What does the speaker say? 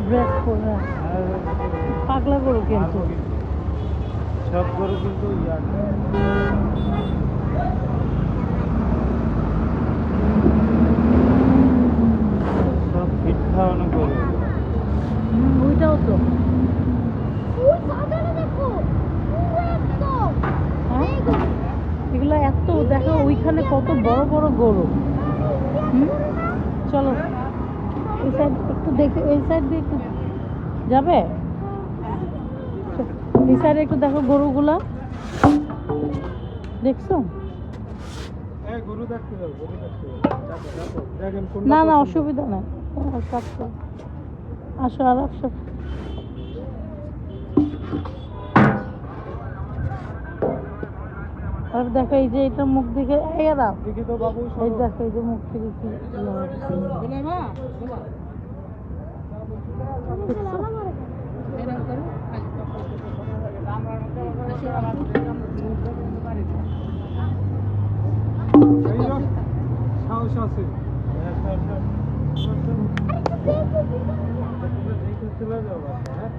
Dress পরে পাগলা গরু কিন্তু। সব গরু কিন্তু সব ফিট খাওয়ানো গরু। ওইটাও তো। ওই সাদাটা দেখো পুরো একদম। হ্যাঁ। এগুলো এত দেখো ওইখানে কত বড় বড় গরু। হুম? চলো। এই সাইড একটু দেখে এই সাইড দিয়ে একটু যাবে? এই সাইডে একটু দেখো গরুগুলা। দেখছ? কোনটা না না অসুবিধা নাই। করো। আসো আর আসো। আর দেখো এই যে এটা মুখ দেখি এই। দেখো এই যে মুখ থেকে কি সাহস আছে চলে যাব হ্যাঁ